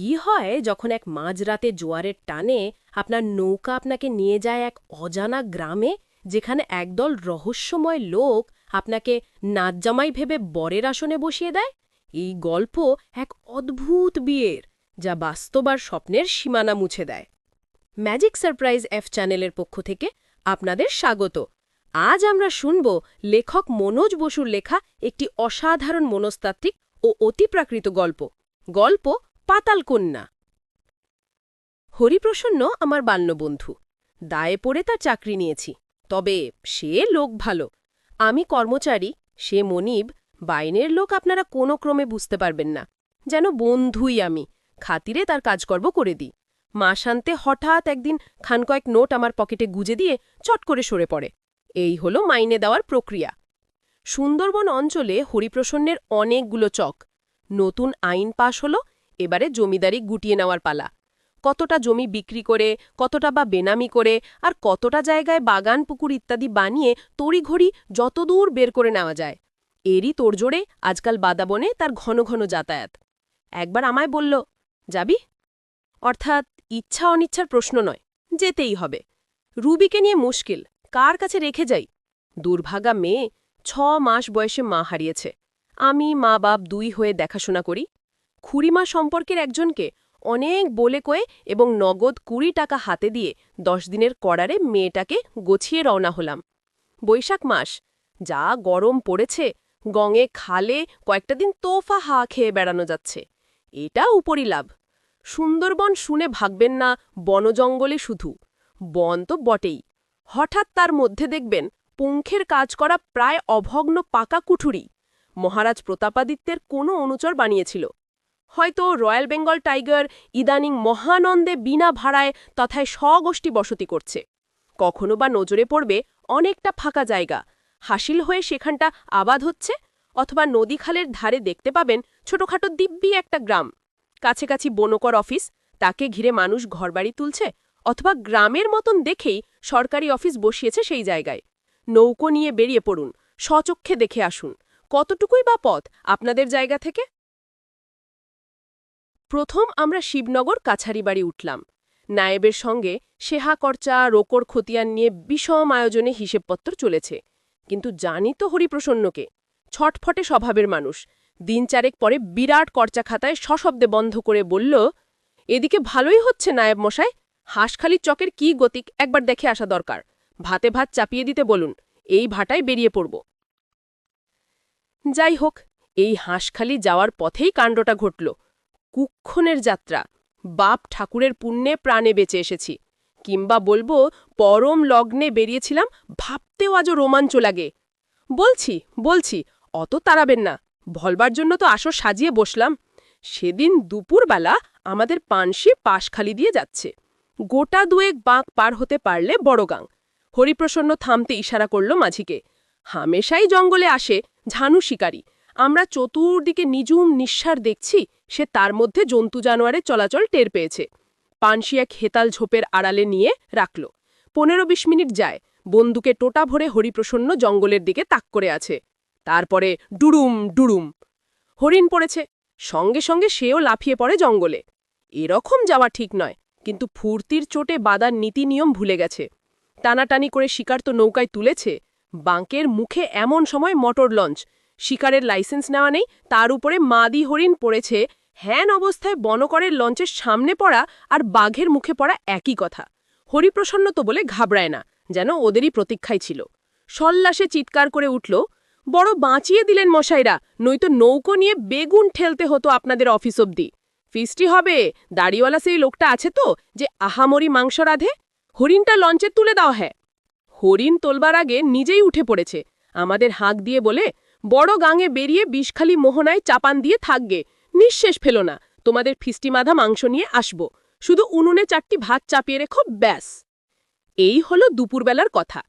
কি হয় যখন এক মাঝরাতে জোয়ারের টানে আপনার নৌকা আপনাকে নিয়ে যায় এক অজানা গ্রামে, যেখানে একদল রহস্যময় লোক আপনাকে নাচজামাই ভেবে বরের আসনে বসিয়ে দেয়? এই গল্প এক অদ্ভুত বিয়ের, যা বাস্তব আর স্বপ্নের সীমানা মুছে দেয়। ম্যাজিক সারপ্রাইজ এফ চ্যানেলের পক্ষ থেকে আপনাদের স্বাগত। আজ আমরা শুনব লেখক মনোজ বসুর লেখা একটি অসাধারণ মনস্তাত্ত্বিক ও অতিপ্রাকৃত গল্প। গল্প পাতালকন্যা। হরিপ্রসন্ন আমার বাল্যবন্ধু, দায়ে পড়ে তার চাকরি নিয়েছি, তবে সে লোক ভালো। আমি কর্মচারী, সে মনিব, বাইনের লোক আপনারা কোনো ক্রমে বুঝতে পারবেন না। যেন বন্ধুই আমি, খাতিরে তার কাজকর্ম করে দিই। মাসান্তে হঠাৎ একদিন খান কয়েক নোট আমার পকেটে গুজে দিয়ে চট করে সরে পড়ে। এই হলো মাইনে দেওয়ার প্রক্রিয়া। সুন্দরবন অঞ্চলে হরিপ্রসন্নের অনেকগুলো চক। নতুন আইন পাশ হলো এবারে জমিদারি গুটিয়ে নেওয়ার পালা। কতটা জমি বিক্রি করে, কতটা বা বেনামি করে, আর কতটা জায়গায় বাগান, পুকুর ইত্যাদি বানিয়ে তড়িঘড়ি যতদূর বের করে নেওয়া যায়। এরই তোড়জোড়ে আজকাল বাদাবনে তার ঘন ঘন যাতায়াত। একবার আমায় বলল, যাবি? অর্থাৎ ইচ্ছা অনিচ্ছার প্রশ্ন নয়, যেতেই হবে। রুবিকে নিয়ে মুশকিল, কার কাছে রেখে যাই? দুর্ভাগা মেয়ে, ছ মাস বয়সে মা হারিয়েছে। আমি মা বাপ দুই হয়ে দেখাশোনা করি খুড়িমা সম্পর্কের একজনকে অনেক বলে কয়ে এবং নগদ কুড়ি টাকা হাতে দিয়ে দশ দিনের কড়ারে মেয়েটাকে গছিয়ে রওনা হলাম। বৈশাখ মাস, যা গরম পড়েছে, গঙে খালে কয়েকটা দিন তোফা হা খেয়ে বেড়ানো যাচ্ছে। এটা উপরি লাভ। সুন্দরবন শুনে ভাববেন না বনজঙ্গলে শুধু। বন তো বটেই। হঠাৎ তার মধ্যে দেখবেন পুঙ্খের কাজ করা প্রায় অভগ্ন পাকা কুঠুরি। মহারাজ প্রতাপাদিত্যের কোনো অনুচর বানিয়েছিল। হয়তো রয়্যাল বেঙ্গল টাইগার ইদানিং মহানন্দে বিনা ভাড়ায় তথায় স্বগোষ্ঠী বসতি করছে। কখনো বা নজরে পড়বে অনেকটা ফাঁকা জায়গা। হাসিল হয়ে সেখানটা আবাদ হচ্ছে অথবা নদীখালের ধারে দেখতে পাবেন ছোটখাটো দিব্যি একটা গ্রাম। কাছাকাছি বনকর অফিস, তাকে ঘিরে মানুষ ঘরবাড়ি তুলছে অথবা গ্রামের মতন দেখেই সরকারি অফিস বসিয়েছে সেই জায়গায়। নৌকো নিয়ে বেরিয়ে পড়ুন, স্বচক্ষে দেখে আসুন। কতটুকুই বা পথ আপনাদের জায়গা থেকে? প্রথম আমরা শিবনগর কাছারি বাড়ি উঠলাম। নায়েবের সঙ্গে সেহা কর্চা, রোকর খতিয়ান নিয়ে বিষম আয়োজনে হিসেবপত্র চলেছে। কিন্তু জানি তো হরিপ্রসন্নকে, ছটফটে স্বভাবের মানুষ। দিন চারেক পরে বিরাট কর্চা খাতায় সশব্দে বন্ধ করে বলল, এদিকে ভালোই হচ্ছে নায়েব মশাই। হাঁসখালির চকের কি গতিক একবার দেখে আসা দরকার। ভাতে ভাত চাপিয়ে দিতে বলুন, এই ভাটায় বেরিয়ে পড়ব। যাই হোক, এই হাঁসখালি যাওয়ার পথেই কাণ্ডটা ঘটল। কুক্ষণের যাত্রা। বাপ ঠাকুরের পুণ্যে প্রাণে বেঁচে এসেছি। কিংবা বলব, পরম লগ্নে বেরিয়েছিলাম, ভাবতেও আজও রোমাঞ্চ লাগে। বলছি বলছি, অত তাড়াবেন না। ভলবার জন্য তো আসর সাজিয়ে বসলাম। সেদিন দুপুরবেলা আমাদের পানসি পাশখালি দিয়ে যাচ্ছে। গোটা দুয়েক বাঁক পার হতে পারলে বড় গাং। হরিপ্রসন্ন থামতে ইশারা করল মাঝিকে। হামেশাই জঙ্গলে আসে ঝানু শিকারী। আমরা চতুর্দিকে নিজুম নিঃসার দেখছি। সে তার মধ্যে জন্তু জানোয়ারের চলাচল টের পেয়েছে। পানসি এক হেতাল ঝোপের আড়ালে নিয়ে রাখল। পনেরো বিশ মিনিট যায়। বন্দুকে টোটা ভরে হরিপ্রসন্ন জঙ্গলের দিকে তাক করে আছে। তারপরে ডুড়ুম ডুড়ুম হরিণ পড়েছে। সঙ্গে সঙ্গে সেও লাফিয়ে পড়ে জঙ্গলে। এরকম যাওয়া ঠিক নয়, কিন্তু ফুর্তির চোটে বাদার নীতি নিয়ম ভুলে গেছে। টানাটানি করে শিকার তো নৌকায় তুলেছে। বাঁকের মুখে এমন সময় মোটর লঞ্চ। শিকারের লাইসেন্স নেওয়া নেই, তার উপরে মাদি হরিণ পড়েছে হ্যান অবস্থায় বনকরের লঞ্চের সামনে পড়া আর বাঘের মুখে পড়া একই কথা। হরিপ্রসন্ন তো বলে ঘাবড়ায় না, যেন ওদেরই প্রতীক্ষায় ছিল। সল্লাসে চিৎকার করে উঠল, বড় বাঁচিয়ে দিলেন মশাইরা, নয়তো নৌকো নিয়ে বেগুন ঠেলতে হতো আপনাদের অফিস অব্দি ফিস্টি হবে, দাড়িওয়ালা সেই লোকটা আছে তো, যে আহামরি মাংস রাধে? হরিণটা লঞ্চে তুলে দাও হ্যাঁ। হরিণ তোলবার আগে নিজেই উঠে পড়েছে। আমাদের হাঁক দিয়ে বলে, বড় গাঙে বেরিয়ে বিষখালি মোহনায় চাপান দিয়ে থাকগে। নিঃশেষ ফেলো না। তোমাদের ফিস্টি মাধা মাংস নিয়ে আসব। শুধু উনুনে চারটি ভাত চাপিয়ে রেখো, ব্যাস। এই হলো দুপুরবেলার কথা।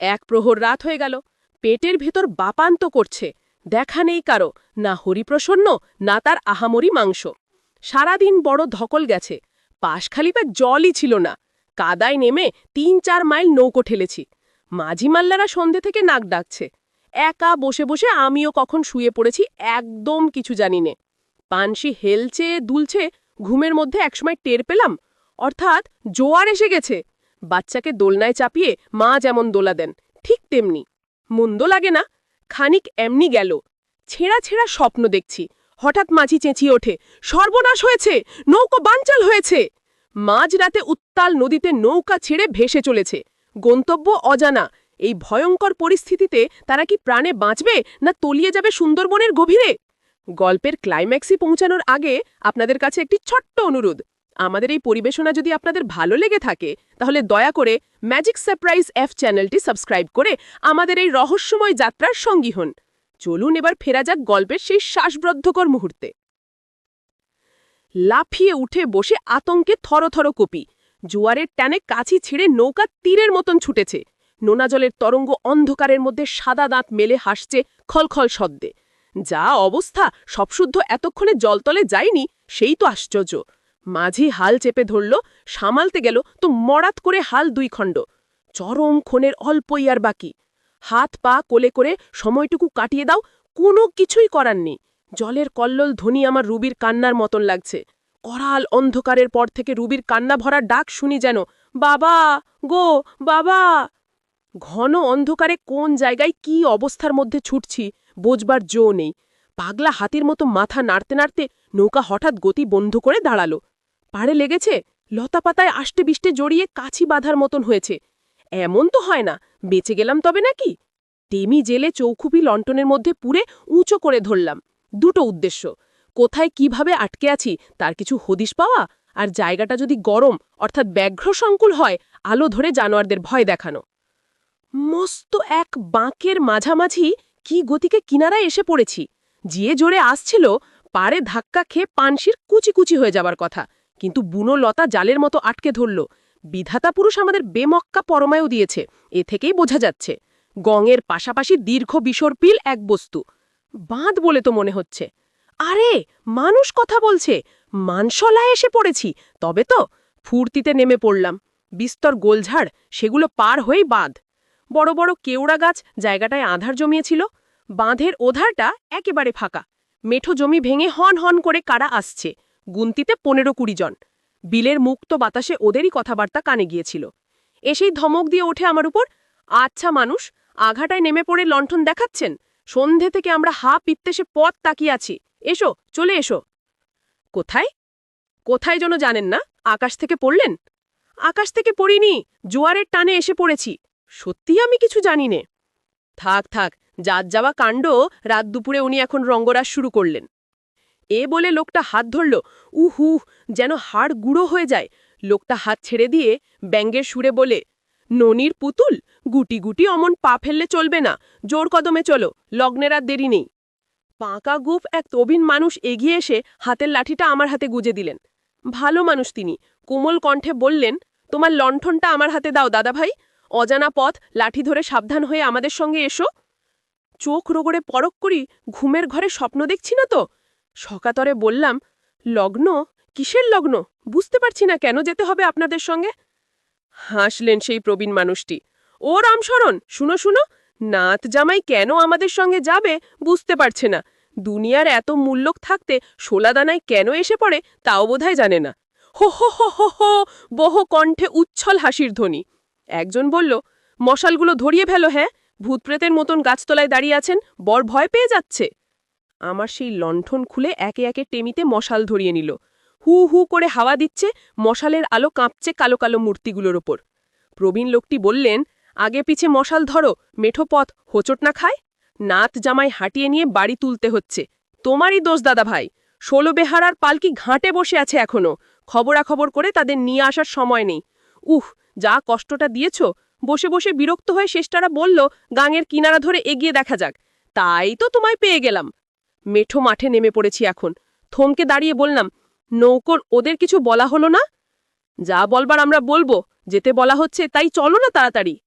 এক প্রহর রাত হয়ে গেল। পেটের ভেতর বাপান্ত করছে। দেখা নেই কারও, না হরিপ্রসন্ন, না তার আহামরি মাংস। সারাদিন বড় ধকল গেছে। পাশখালি বা জলই ছিল না। কাদায় নেমে তিন চার মাইল নৌকো ঠেলেছি। মাঝি মাল্লারা সন্ধে থেকে নাক ডাকছে। একা বসে বসে আমিও কখন শুয়ে পড়েছি একদম কিছু জানি নে। পানসি হেলছে দুলছে, ঘুমের মধ্যে একসময় টের পেলাম। অর্থাৎ জোয়ার এসে গেছে। বাচ্চাকে দোলনায় চাপিয়ে মা যেমন দোলা দেন, ঠিক তেমনি। মন্দ লাগে না, খানিক এমনি গেল। ছেঁড়া ছেঁড়া স্বপ্ন দেখছি। হঠাৎ মাঝি চেঁচিয়ে ওঠে, সর্বনাশ হয়েছে! নৌকো বানচাল হয়েছে! মাঝরাতে উত্তাল নদীতে নৌকা ছেড়ে ভেসে চলেছে। গন্তব্য অজানা। এই ভয়ঙ্কর পরিস্থিতিতে তারা কি প্রাণে বাঁচবে, না তলিয়ে যাবে সুন্দরবনের গভীরে? গল্পের ক্লাইম্যাক্সে পৌঁছানোর আগে আপনাদের কাছে একটি ছোট্ট অনুরোধ। আমাদের এই পরিবেশনা যদি আপনাদের ভালো লেগে থাকে, তাহলে দয়া করে ম্যাজিক সারপ্রাইজ এফ চ্যানেলটি সাবস্ক্রাইব করে আমাদের এই রহস্যময় যাত্রার সঙ্গী হন। চলুন এবার ফেরা যাক গল্পের সেই শ্বাসব্রদ্ধকর মুহূর্তে। লাফিয়ে উঠে বসে আতঙ্কে থরথর কপি। জোয়ারের টানে কাছি ছিঁড়ে নৌকা তীরের মতন ছুটেছে। নোনা জলের তরঙ্গ অন্ধকারের মধ্যে সাদা দাঁত মেলে হাসছে খলখল শব্দে। যা অবস্থা সবশুদ্ধ এতক্ষণে জলতলে যায়নি, সেই তো আশ্চর্য। মাঝি হাল চেপে ধরল, সামালতে গেল তো মরাত করে হাল দুই খণ্ড। চরম ক্ষণের অল্পই আর বাকি। হাত পা কোলে করে সময়টুকু কাটিয়ে দাও, কোনো কিছুই করার নেই। জলের কল্লোল ধ্বনি আমার রুবির কান্নার মতন লাগছে। করাল অন্ধকারের পর থেকে রুবির কান্না ভরা ডাক শুনি যেন, বাবা গো, বাবা! ঘন অন্ধকারে কোন জায়গায় কি অবস্থার মধ্যে ছুটছি বোঝবার জো নেই। পাগলা হাতির মতো মাথা নাড়তে নাড়তে নৌকা হঠাৎ গতি বন্ধ করে দাঁড়াল। পাড়ে লেগেছে, লতাপাতায় আষ্টে বিষ্টে জড়িয়ে কাছি বাঁধার মতন হয়েছে। এমন তো হয় না, বেঁচে গেলাম তবে নাকি? টেমি জেলে চৌখুপি লন্টনের মধ্যে পুরে উঁচো করে ধরলাম। দুটো উদ্দেশ্য, কোথায় কীভাবে আটকে আছি, তার কিছু হদিশ পাওয়া, আর জায়গাটা যদি গরম, অর্থাৎ ব্যাঘ্র সংকুল হয়, আলো ধরে জানোয়ারদের ভয় দেখানো। মস্ত এক বাঁকের মাঝামাঝি কি গতিকে কিনারায় এসে পড়েছি। যে জোরে আসছিল পারে ধাক্কা খেয়ে পানসির কুচি কুচি হয়ে যাবার কথা। কিন্তু বুনো লতা জালের মতো আটকে ধরল। বিধাতা পুরুষ আমাদের বেমক্কা পরমায়ু দিয়েছে, এ থেকেই বোঝা যাচ্ছে। গঙের পাশাপাশি দীর্ঘ বিসর্পিল এক বস্তু। বাঁধ বলে তো মনে হচ্ছে। আরে, মানুষ কথা বলছে। মানসলায় এসে পড়েছি। তবে তো ফুর্তিতে নেমে পড়লাম। বিস্তর গোলঝাড়, সেগুলো পার হয়েই বাঁধ। বড় বড় কেওড়া গাছ জায়গাটায় আধার জমিয়েছিল। বাঁধের ওধারটা একেবারে ফাঁকা। মেঠো জমি ভেঙে হন হন করে কারা আসছে। গুনতিতে পনেরো কুড়ি জন। বিলের মুক্ত বাতাসে ওদেরই কথাবার্তা কানে গিয়েছিল। এসেই ধমক দিয়ে ওঠে আমার উপর আচ্ছা মানুষ, আঘাটায় নেমে পড়ে লণ্ঠন দেখাচ্ছেন? সন্ধে থেকে আমরা হা পিত্তেসে পথ তাকিয়ে আছি। এসো, চলে এসো। কোথায়? কোথায় যেন জানেন না? আকাশ থেকে পড়লেন? আকাশ থেকে পড়িনি, জোয়ারের টানে এসে পড়েছি। সত্যি আমি কিছু জানি নে থাক থাক যাত যাওয়া কাণ্ড, রাত দুপুরে উনি এখন রঙ্গরাস শুরু করলেন। এ বলে লোকটা হাত ধরল, উহু, যেন হাড় গুঁড়ো হয়ে যায়। লোকটা হাত ছেড়ে দিয়ে ব্যঙ্গের সুরে বলে, ননির পুতুল, গুটি গুটি অমন পা ফেললে চলবে না, জোর কদমে চলো, লগ্নের আর দেরি নেই। পাঁকা গুপ এক তবিন মানুষ এগিয়ে এসে হাতের লাঠিটা আমার হাতে গুজে দিলেন। ভালো মানুষ তিনি, কোমল কণ্ঠে বললেন, তোমার লণ্ঠনটা আমার হাতে দাও, দাদাভাই। অজানা পথ, লাঠি ধরে সাবধান হয়ে আমাদের সঙ্গে এসো। চোখ রোগড়ে পরক করি, ঘুমের ঘরে স্বপ্ন দেখছি না তো। সকাতরে বললাম, লগ্ন? কিসের লগ্ন? বুঝতে পারছি না কেন যেতে হবে আপনাদের সঙ্গে? হাসলেন সেই প্রবীণ মানুষটি। ও রামশরণ শুনো শুনো, নাত জামাই কেন আমাদের সঙ্গে যাবে বুঝতে পারছে না। দুনিয়ার এত মূল্যক থাকতে সোলাদানায় কেন এসে পড়ে তাও বোধহয় জানে না। হো হো হো হো হো বহ কণ্ঠে উচ্ছল হাসির ধ্বনি। একজন বলল, মশালগুলো ধরিয়ে ফেলো হ্যাঁ? ভূতপ্রেতের মতন গাছতলায় দাঁড়িয়ে আছেন, বর ভয় পেয়ে যাচ্ছে। আমার সেই লণ্ঠন খুলে একে একে টেমিতে মশাল ধরিয়ে নিল। হু হু করে হাওয়া দিচ্ছে, মশালের আলো কাঁপছে কালো কালো মূর্তিগুলোর ওপর। প্রবীণ লোকটি বললেন, আগে পিছে মশাল ধরো, মেঠো পথ, হোচট না খায়? নাত জামাই হাঁটিয়ে নিয়ে বাড়ি তুলতে হচ্ছে। তোমারই দোষ, দাদা ভাই। ষোলো বেহারার পালকি ঘাঁটে বসে আছে এখনও। খবরাখবর করে তাদের নিয়ে আসার সময় নেই। উহ যা কষ্টটা দিয়েছ। বসে বসে বিরক্ত হয়ে শেষটারা বলল, গাঙের কিনারা ধরে এগিয়ে দেখা যাক। তাই তো তোমায় পেয়ে গেলাম। মেঠো মাঠে নেমে পড়েছি এখন। থমকে দাঁড়িয়ে বললাম, নৌকর ওদের কিছু বলা হলো না? যা বলবার আমরা বলব। যেতে বলা হচ্ছে, তাই চলো না তাড়াতাড়ি।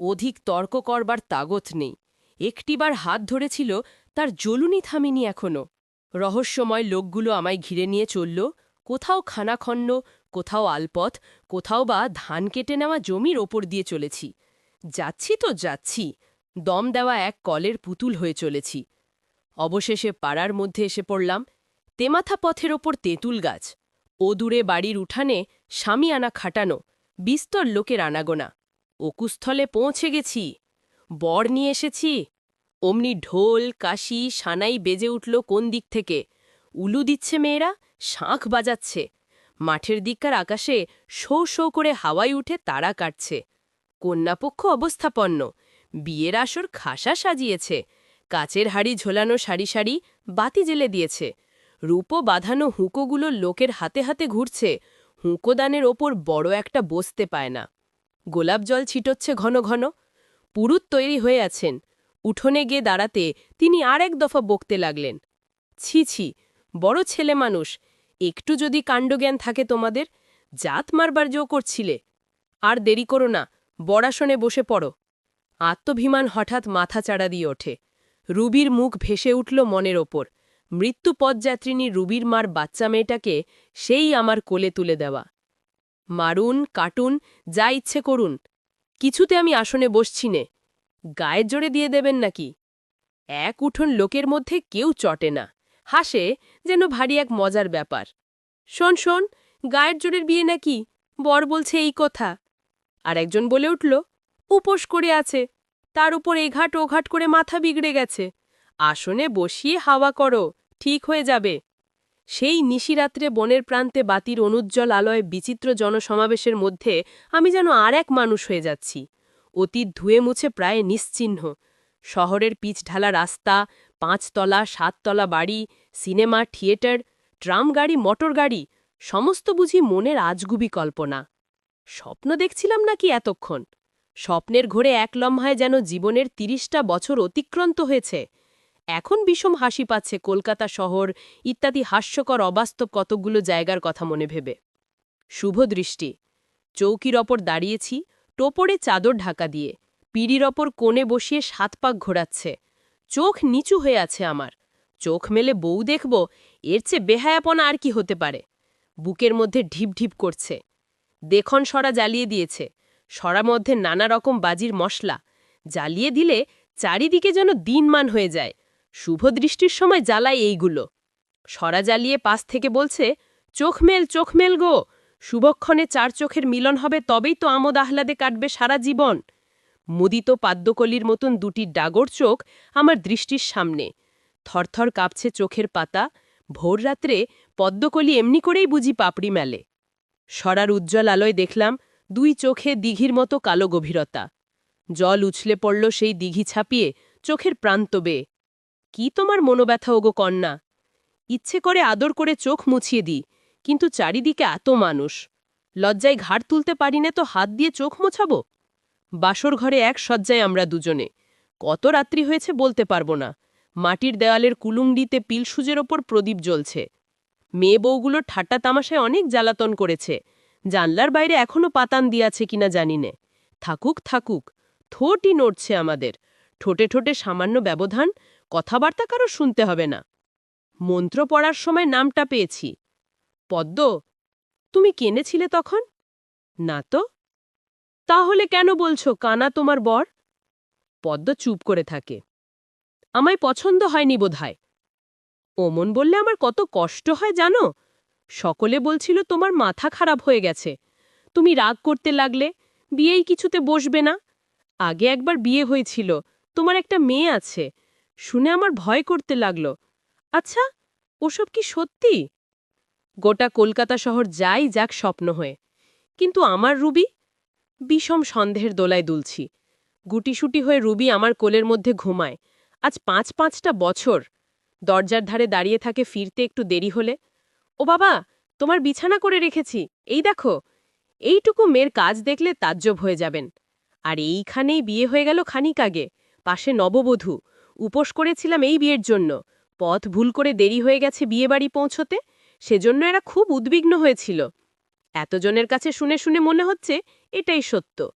অধিক তর্ক করবার তাগত নেই। একটিবার হাত ধরেছিল, তার জ্বলুনি থামিনি এখনও। রহস্যময় লোকগুলো আমায় ঘিরে নিয়ে চলল। কোথাও খানাখণ্ড কোথাও আলপথ, কোথাও বা ধান কেটে নেওয়া জমির ওপর দিয়ে চলেছি। যাচ্ছি তো যাচ্ছি, দম দেওয়া এক কলের পুতুল হয়ে চলেছি। অবশেষে পাড়ার মধ্যে এসে পড়লাম, তেমাথা পথের ওপর তেঁতুল গাছ ওদূরে বাড়ির উঠানে স্বামী আনা খাটানো, বিস্তর লোকের আনাগোনা। অকুস্থলে পৌঁছে গেছি, বর নিয়ে এসেছি, অমনি ঢোল, কাশি, সানাই বেজে উঠল কোন দিক থেকে? উলু দিচ্ছে মেয়েরা, শাঁখ বাজাচ্ছে মাঠের দিককার আকাশে শো শো করে হাওয়াই উঠে তারা কাটছে। কন্যাপক্ষ অবস্থাপন্ন। বিয়ের আসর খাসা সাজিয়েছে। কাচের হাড়ি ঝোলানো সারি সারি বাতি জেলে দিয়েছে। রূপো বাঁধানো হুঁকোগুলো লোকের হাতে হাতে ঘুরছে। হুঁকোদানের ওপর বড় একটা বসতে পায় না। গোলাপ জল ছিটোচ্ছে ঘন ঘন। পুরুত তৈরি হয়ে আছেন। উঠোনে গিয়ে দাঁড়াতে তিনি আর এক দফা বকতে লাগলেন। ছি ছি, বড় ছেলে মানুষ। একটু যদি কাণ্ডজ্ঞান থাকে তোমাদের, জাত মারবার জো করছিলে। আর দেরি করো না, বড়াসনে বসে পড়ো। আত্মভিমান হঠাৎ মাথা চাড়া দিয়ে ওঠে। রুবির মুখ ভেসে উঠল মনের ওপর। মৃত্যু পদযাত্রিনী রুবির মার বাচ্চা মেয়েটাকে সেই আমার কোলে তুলে দেওয়া। মারুন, কাটুন, যা ইচ্ছে করুন। কিছুতে আমি আসনে বসছি নে। গায়ের জোরে দিয়ে দেবেন নাকি? এক উঠোন লোকের মধ্যে কেউ চটে না। হাসে যেন ভারী এক মজার ব্যাপার। শোন শোন, গায়ের জোরের বিয়ে নাকি? বর বলছে এই কথা। আর একজন বলে উঠল, উপোস করে আছে। তার উপর এঘাট ওঘাট করে মাথা বিগড়ে গেছে। আসনে বসিয়ে হাওয়া করো, ঠিক হয়ে যাবে সেই নিশিরাত্রে বনের প্রান্তে বাতির অনুজ্জ্বল আলয়ে বিচিত্র জনসমাবেশের মধ্যে আমি যেন আর এক মানুষ হয়ে যাচ্ছি। অতীত ধুয়ে মুছে প্রায় নিশ্চিহ্ন। শহরের পিচ ঢালা রাস্তা পাঁচতলা, সাততলা বাড়ি, সিনেমা, থিয়েটার, ট্রাম গাড়ি, মোটর গাড়ি, সমস্ত বুঝি মনের আজগুবি কল্পনা। স্বপ্ন দেখছিলাম নাকি এতক্ষণ? স্বপ্নের ঘোরে এক লম্হায় যেন জীবনের তিরিশটা বছর অতিক্রান্ত হয়েছে। এখন বিষম হাসি পাচ্ছে কলকাতা শহর, ইত্যাদি হাস্যকর, অবাস্তব কতকগুলো জায়গার কথা মনে ভেবে। শুভ দৃষ্টি। চৌকির ওপর দাঁড়িয়েছি, টোপরে চাদর ঢাকা দিয়ে। পিড়ির ওপর কোণে বসিয়ে সাত পাক ঘোরাচ্ছে। চোখ নিচু হয়ে আছে আমার। চোখ মেলে বউ দেখব, এর চেয়ে বেহায়াপনা আর কি হতে পারে? বুকের মধ্যে ঢিপ ঢিপ করছে। দেখন সরা জ্বালিয়ে দিয়েছে। সরা মধ্যে নানা রকম বাজির মশলা। জ্বালিয়ে দিলে চারিদিকে যেন দিনমান হয়ে যায়। শুভ দৃষ্টির সময় জ্বালায় এইগুলো। সরা জ্বালিয়ে পাশ থেকে বলছে, চোখ মেল চোখ মেল গো! শুভক্ষণে চার চোখের মিলন হবে, তবেই তো আমোদ আহ্লাদে কাটবে সারা জীবন। মুদিত পাদ্যকলির মতন দুটি ডাগর চোখ আমার দৃষ্টির সামনে। থরথর কাঁপছে চোখের পাতা, ভোর রাত্রে পদ্মকলি এমনি করেই বুঝি পাপড়ি মেলে। সরার উজ্জ্বল আলোয় দেখলাম দুই চোখে দিঘির মতো কালো গভীরতা। জল উছলে পড়ল সেই দিঘি ছাপিয়ে চোখের প্রান্ত বেয়ে। কি তোমার মনোব্যথা ওগো কন্যা? ইচ্ছে করে আদর করে চোখ মুছিয়ে দিই, কিন্তু চারিদিকে এত মানুষ। লজ্জায় ঘাড় তুলতে পারি না তো হাত দিয়ে চোখ মোছাবো? বাসর ঘরে এক শয্যায় আমরা দুজনে। কত রাত্রি হয়েছে বলতে পারব না। মাটির দেওয়ালের কুলুঙ্গিতে পিলসুজের ওপর প্রদীপ জ্বলছে। মেয়ে বউগুলো ঠাট্টা তামাশায় অনেক জ্বালাতন করেছে। জানলার বাইরে এখনও পাতান দিয়াছে কিনা জানি নে। থাকুক থাকুক থোটই নড়ছে আমাদের। ঠোঁটে ঠোঁটে সামান্য ব্যবধান, কথাবার্তা কারও শুনতে হবে না। মন্ত্র পড়ার সময় নামটা পেয়েছি। পদ্ম, তুমি কেনেছিলে তখন? না তো? তাহলে কেন বলছো কানা তোমার বর? পদ্ম চুপ করে থাকে। আমায় পছন্দ হয়নি বোধহয়। ওমন বললে আমার কত কষ্ট হয় জানো? সকলে বলছিল তোমার মাথা খারাপ হয়ে গেছে। তুমি রাগ করতে লাগলে, বিয়েই কিছুতে বসবে না। আগে একবার বিয়ে হয়েছিল, তোমার একটা মেয়ে আছে। শুনে আমার ভয় করতে লাগল। আচ্ছা ওসব কি সত্যি? গোটা কলকাতা শহর যাই যাক স্বপ্ন হয়ে। কিন্তু আমার রুবি বিষম সন্দেহের দোলায় দুলছি। গুটিসুটি হয়ে রুবি আমার কোলের মধ্যে ঘুমায়। আজ পাঁচ পাঁচটা বছর। দরজার ধারে দাঁড়িয়ে থাকে ফিরতে একটু দেরি হলে। ও বাবা, তোমার বিছানা করে রেখেছি। এই দেখো। এইটুকু মেয়ের কাজ দেখলে তাজ্জব হয়ে যাবেন। আর এইখানেই বিয়ে হয়ে গেল খানিক আগে। পাশে নববধূ। উপোস করেছিলাম এই বিয়ের জন্য। পথ ভুল করে দেরি হয়ে গেছে বিয়েবাড়ি পৌঁছতে। সেজন্য এরা খুব উদ্বিগ্ন হয়েছিল। এতজনের কাছে শুনে শুনে মনে হচ্ছে এটাই সত্য।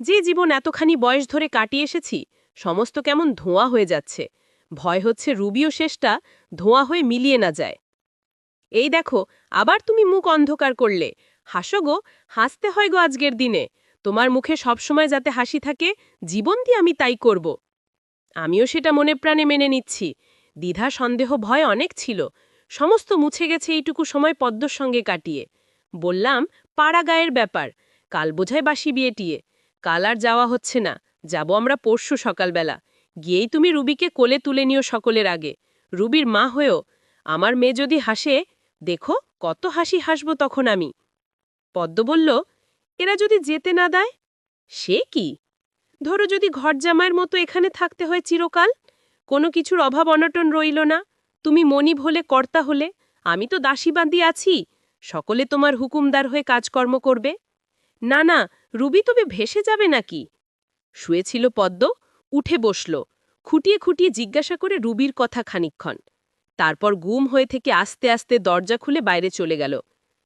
যে জীবন এতখানি বয়স ধরে কাটিয়ে এসেছি, সমস্ত কেমন ধোঁয়া হয়ে যাচ্ছে। ভয় হচ্ছে রুবিও শেষটা ধোঁয়া হয়ে মিলিয়ে না যায়। এই দেখো, আবার তুমি মুখ অন্ধকার করলে। হাসো গো, হাসতে হয় গো আজকের দিনে। তোমার মুখে সবসময় যাতে হাসি থাকে জীবন দিয়ে আমি তাই করব। আমিও সেটা মনে প্রাণে মেনে নিচ্ছি। দ্বিধা, সন্দেহ, ভয় অনেক ছিল। সমস্ত মুছে গেছে এইটুকু সময় পদ্মর সঙ্গে কাটিয়ে। বললাম, পাড়া গায়ের ব্যাপার। কাল বোঝায় বাসি বিয়ে টিয়ে। কাল আর যাওয়া হচ্ছে না। যাব আমরা পরশু সকালবেলা। গিয়েই তুমি রুবিকে কোলে তুলে নিও সকলের আগে। রুবির মা হয়েও। আমার মেয়ে যদি হাসে, দেখো কত হাসি হাসব তখন আমি। পদ্ম বলল, এরা যদি যেতে না দেয়? সে কি? ধরো যদি ঘর জামাইয়ের মতো এখানে থাকতে হয় চিরকাল। কোনো কিছুর অভাব অনটন রইল না। তুমি মনিব হলে, কর্তা হলে। আমি তো দাসীবান্দি আছি। সকলে তোমার হুকুমদার হয়ে কাজকর্ম করবে? না না, রুবি তবে ভেসে যাবে নাকি? শুয়েছিল পদ্ম, উঠে বসল, খুঁটিয়ে খুঁটিয়ে জিজ্ঞাসা করে রুবির কথা খানিক্ষণ তারপর গুম হয়ে থেকে আস্তে আস্তে দরজা খুলে বাইরে চলে গেল।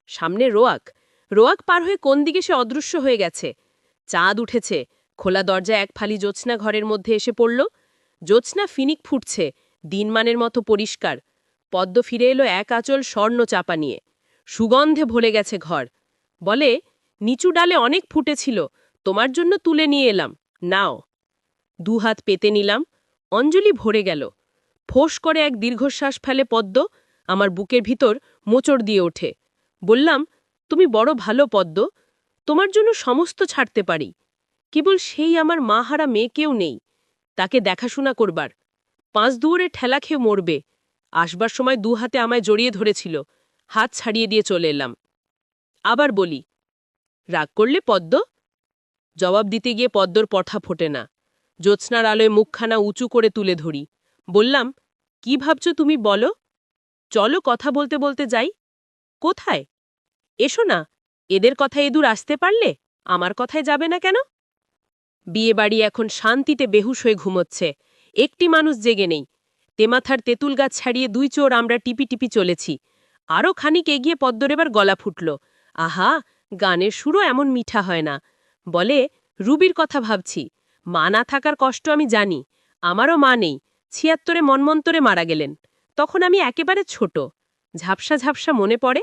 সামনে রোয়াক রোয়াক পার হয়ে কোন দিকে সে অদৃশ্য হয়ে গেছে? চাঁদ উঠেছে, খোলা দরজা এক ফালি জ্যোৎস্না ঘরের মধ্যে এসে পড়ল। জ্যোৎস্না ফিনিক ফুটছে, দিনমানের মতো পরিষ্কার। পদ্ম ফিরে এলো এক আঁচল স্বর্ণ চাপা নিয়ে। সুগন্ধে ভরে গেছে ঘর। বলে, নিচু ডালে অনেক ফুটেছিল তোমার জন্য তুলে নিয়ে এলাম, নাও। দুহাত পেতে নিলাম, অঞ্জলি ভরে গেল। ফোঁস করে এক দীর্ঘশ্বাস ফেলে পদ্ম আমার বুকের ভিতর মোচড় দিয়ে ওঠে। বললাম, তুমি বড় ভালো পদ্ম, তোমার জন্য সমস্ত ছাড়তে পারি। কেবল সেই আমার মাহারা মেয়েকেও নেই, তাকে দেখাশোনা করবার। পাঁচ দুয়ারে ঠেলা খেয়ে মরবে, আসবার সময় দু হাতে আমায় জড়িয়ে ধরেছিল। হাত ছাড়িয়ে দিয়ে চলে এলাম। আবার বলি, রাগ করলে পদ্ম? জবাব দিতে গিয়ে পদ্মর পঠা ফোটে না। জ্যোৎস্নার আলোয় মুখখানা উঁচু করে তুলে ধরি। বললাম, কি ভাবছ তুমি বলো? চলো কথা বলতে বলতে যাই। কোথায়? এসো না, এদের কথা এদূর আসতে পারলে আমার কথায় যাবে না কেন? বিয়ে বাড়ি এখন শান্তিতে বেহুশ হয়ে ঘুমোচ্ছে। একটি মানুষ জেগে নেই। তেমাথার তেঁতুল গাছ ছাড়িয়ে দুই চোর আমরা টিপি টিপি চলেছি। আরও খানিক এগিয়ে পদ্মর এবার গলা ফুটল। আহা, গানের সুরও এমন মিঠা হয় না। বলে, রুবির কথা ভাবছি। মা না থাকার কষ্ট আমি জানি। আমারও মা নেই। ছিয়াত্তরে মনমন্তরে মারা গেলেন। তখন আমি একেবারে ছোট। ঝাপসা ঝাপসা মনে পড়ে,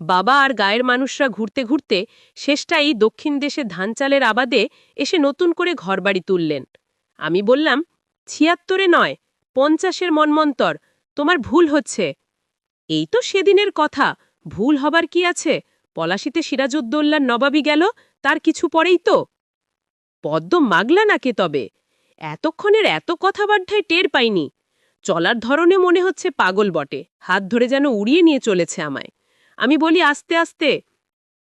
বাবা আর গায়ের মানুষরা ঘুরতে ঘুরতে শেষটা এই দক্ষিণ দেশে ধান চালের আবাদে এসে নতুন করে ঘরবাড়ি তুললেন। আমি বললাম, ছিয়াত্তরে নয়, পঞ্চাশের মনমন্তর, তোমার ভুল হচ্ছে। এই তো সেদিনের কথা। ভুল হবার কি আছে? পলাশিতে সিরাজউদ্দৌল্লার নবাবী গেল, তার কিছু পরেই তো। পদ্ম মাগলা নাকে তবে? এতক্ষণের এত কথাবার্তায় টের পাইনি। চলার ধরনে মনে হচ্ছে পাগল বটে, হাত ধরে যেন উড়িয়ে নিয়ে চলেছে আমায়। আমি বলি, আস্তে আস্তে।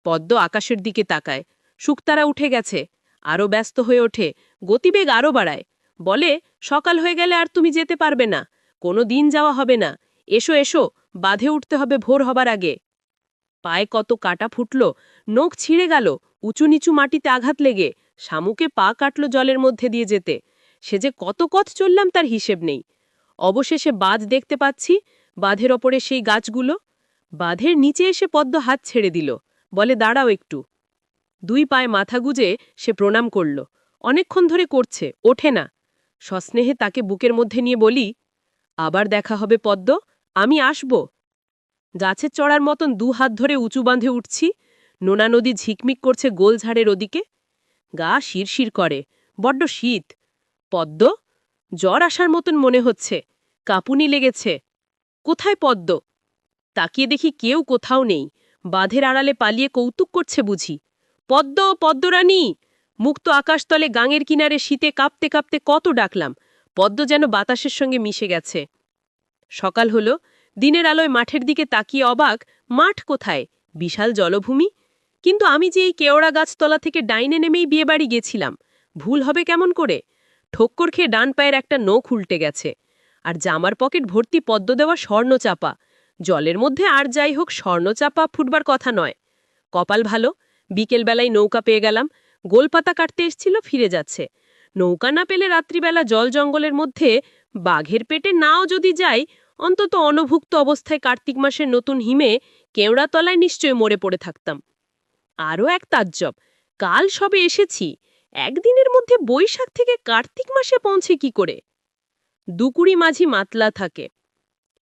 পদ্ম আকাশের দিকে তাকায়। শুকতারা উঠে গেছে, আরও ব্যস্ত হয়ে ওঠে, গতিবেগ আরও বাড়ায়। বলে, সকাল হয়ে গেলে আর তুমি যেতে পারবে না, কোনো দিন যাওয়া হবে না। এসো এসো, বাঁধে উঠতে হবে ভোর হবার আগে। পায়ে কত কাটা ফুটল, নখ ছিঁড়ে গেল, উঁচু নিচু মাটিতে আঘাত লেগে, শামুকে পা কাটল জলের মধ্যে দিয়ে যেতে। সে যে কত কত চললাম তার হিসেব নেই। অবশেষে বাঁধ দেখতে পাচ্ছি, বাঁধের ওপরে সেই গাছগুলো। বাঁধের নিচে এসে পদ্ম হাত ছেড়ে দিল, বলে, দাঁড়াও একটু। দুই পায়ে মাথা গুজে সে প্রণাম করল। অনেকক্ষণ ধরে করছে, ওঠে না। সস্নেহে তাকে বুকের মধ্যে নিয়ে বলি আবার দেখা হবে পদ্ম, আমি আসব। গাছের চড়ার মতন দু হাত ধরে উঁচু বাঁধে উঠছি, নোনা নদী ঝিকমিক করছে গোলঝাড়ের ওদিকে। গা শিরশির করে, বড্ড শীত। পদ্ম, জ্বর আসার মতন মনে হচ্ছে, কাঁপুনি লেগেছে। কোথায় পদ্ম? তাকিয়ে দেখি কেউ কোথাও নেই, বাঁধের আড়ালে পালিয়ে কৌতুক করছে বুঝি। পদ্ম, পদ্মরানী! মুক্ত আকাশতলে গাঙের কিনারে শীতে কাঁপতে কাঁপতে কত ডাকলাম পদ্ম যেন বাতাসের সঙ্গে মিশে গেছে। সকাল হল, দিনের আলোয় মাঠের দিকে তাকিয়ে অবাক, মাঠ কোথায়? বিশাল জলভূমি? কিন্তু আমি যে এই কেওড়া গাছতলা থেকে ডাইনে নেমেই বিয়েবাড়ি গেছিলাম, ভুল হবে কেমন করে? ঠক্কর খেয়ে ডান পায়ের একটা নখ উল্টে গেছে। আর জামার পকেট ভর্তি পদ্ম দেওয়া স্বর্ণচাপা। জলের মধ্যে আর যাই হোক, স্বর্ণচাপা ফুটবার কথা নয়। কপাল ভালো, বিকেলবেলায় নৌকা পেয়ে গেলাম, গোলপাতা কাটতে এসছিল, ফিরে যাচ্ছে। নৌকা না পেলে রাত্রিবেলা জল জঙ্গলের মধ্যে বাঘের পেটে নাও যদি যাই, অন্তত অনভুক্ত অবস্থায় কার্তিক মাসের নতুন হিমে কেওড়াতলায় নিশ্চয় মরে পড়ে থাকতাম। আরও এক তাজ্জব, কাল সবে এসেছি, একদিনের মধ্যে বৈশাখ থেকে কার্তিক মাসে পৌঁছে কি করে? দুকুড়ি মাঝি মাতলা থাকে।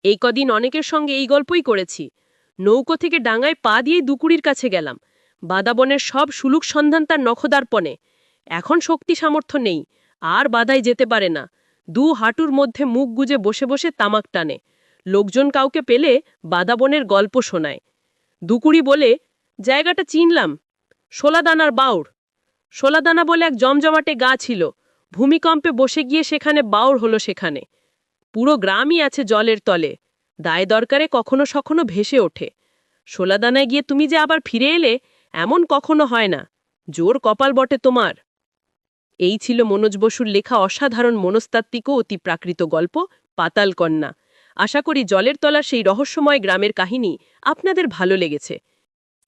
এই কদিন অনেকের সঙ্গে এই গল্পই করেছি। নৌকো থেকে ডাঙায় পা দিয়েই দুকুড়ির কাছে গেলাম। বাদাবনের সব সুলুক সন্ধান তার নখদার্পণে। এখন শক্তি সামর্থ্য নেই, আর বাদায় যেতে পারে না। দু হাঁটুর মধ্যে মুখ গুজে বসে বসে তামাক টানে। লোকজন কাউকে পেলে বাদাবনের গল্প শোনায়। দুকুড়ি বলে, জায়গাটা চিনলাম। শোলাদানার বাউর শোলাদানা বলে এক জমজমাটে গা ছিল। ভূমিকম্পে বসে গিয়ে সেখানে বাউর হলো সেখানে। পুরো গ্রামই আছে জলের তলে। দায় দরকারে কখনো সখনো ভেসে ওঠে। শোলাদানায় গিয়ে তুমি যে আবার ফিরে এলে, এমন কখনো হয় না। জোর কপাল বটে তোমার। এই ছিল মনোজ বসুর লেখা অসাধারণ মনস্তাত্ত্বিক ও অতি প্রাকৃত গল্প, পাতাল কন্যা। আশা করি জলের তলার সেই রহস্যময় গ্রামের কাহিনী আপনাদের ভালো লেগেছে।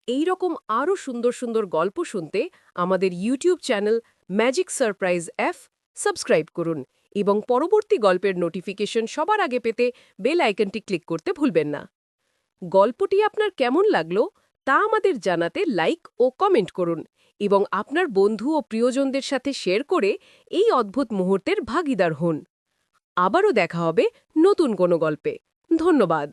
এই রকম আরও সুন্দর সুন্দর গল্প শুনতে আমাদের YouTube channel magic surprise F subscribe করুন এবং পরবর্তী গল্পের নোটিফিকেশন সবার আগে পেতে বেল আইকনটি ক্লিক করতে ভুলবেন না। গল্পটি আপনার কেমন লাগল তা আমাদের জানাতে লাইক ও কমেন্ট করুন। এবং আপনার বন্ধু ও প্রিয়জনদের সাথে শেয়ার করে এই অদ্ভুত মুহূর্তের ভাগিদার হন। আবারও দেখা হবে নতুন কোনো গল্পে। ধন্যবাদ।